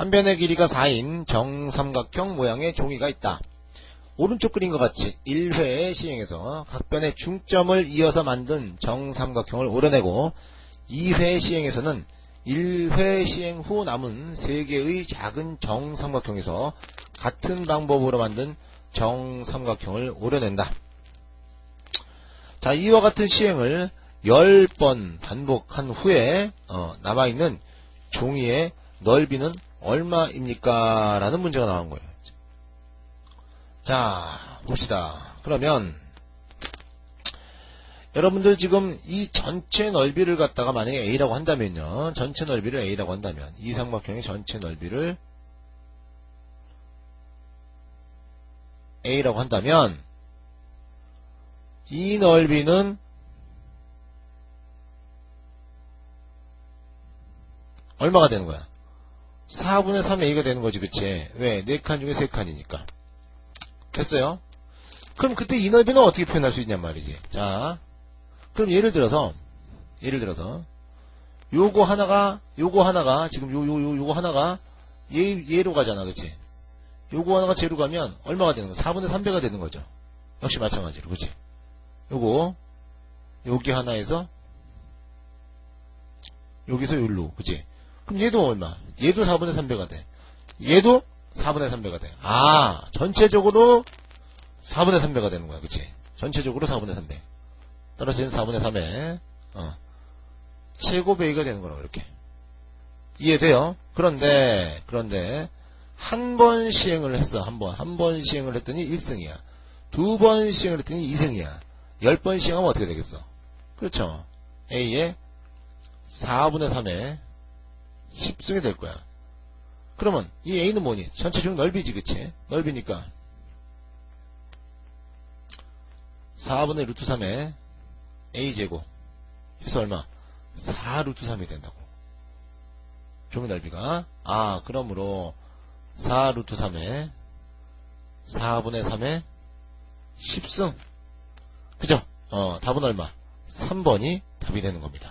한 변의 길이가 4인 정삼각형 모양의 종이가 있다. 오른쪽 그림과 같이 1회의 시행에서 각 변의 중점을 이어서 만든 정삼각형을 오려내고 2회 시행에서는 1회 시행 후 남은 3개의 작은 정삼각형에서 같은 방법으로 만든 정삼각형을 오려낸다. 자, 이와 같은 시행을 10번 반복한 후에 어, 남아있는 종이의 넓이는 얼마입니까? 라는 문제가 나온 거예요. 자, 봅시다. 그러면 여러분들 지금 이 전체 넓이를 갖다가 만약에 A라고 한다면요. 전체 넓이를 A라고 한다면 이 삼각형의 전체 넓이를 A라고 한다면 이 넓이는 얼마가 되는 거야? 4분의 3A가 되는 거지, 그치? 왜? 4칸 중에 3칸이니까. 됐어요? 그럼 그때 이 넓이는 어떻게 표현할 수 있냔 말이지. 자, 그럼 예를 들어서, 예를 들어서, 요거 하나가, 요거 하나가, 지금 요, 요, 요, 요 거 하나가, 얘, 얘로 가잖아, 그치? 요거 하나가 제로 가면, 얼마가 되는 거야? 4분의 3배가 되는 거죠. 역시 마찬가지로, 그치? 요거, 여기 하나에서, 여기서 여기로, 그치? 그럼 얘도 얼마? 얘도 4분의 3배가 돼. 얘도 4분의 3배가 돼. 아, 전체적으로 4분의 3배가 되는 거야. 그치? 전체적으로 4분의 3배. 떨어지는 4분의 3에, 어, 최고배기가 되는 거라고, 이렇게. 이해돼요? 그런데, 그런데, 한 번 시행을 했어, 한 번. 한 번 시행을 했더니 1승이야. 두 번 시행을 했더니 2승이야. 열 번 시행하면 어떻게 되겠어? 그렇죠. A의 4분의 3에 10승이 될 거야. 그러면 이 A는 뭐니? 전체적 넓이지, 그치? 넓이니까 4분의 루트 3에 A제곱 해서 얼마? 4 루트 3이 된다고. 종이 넓이가. 아, 그러므로 4 루트 3에 4분의 3에 10승. 그죠? 어, 답은 얼마? 3번이 답이 되는 겁니다.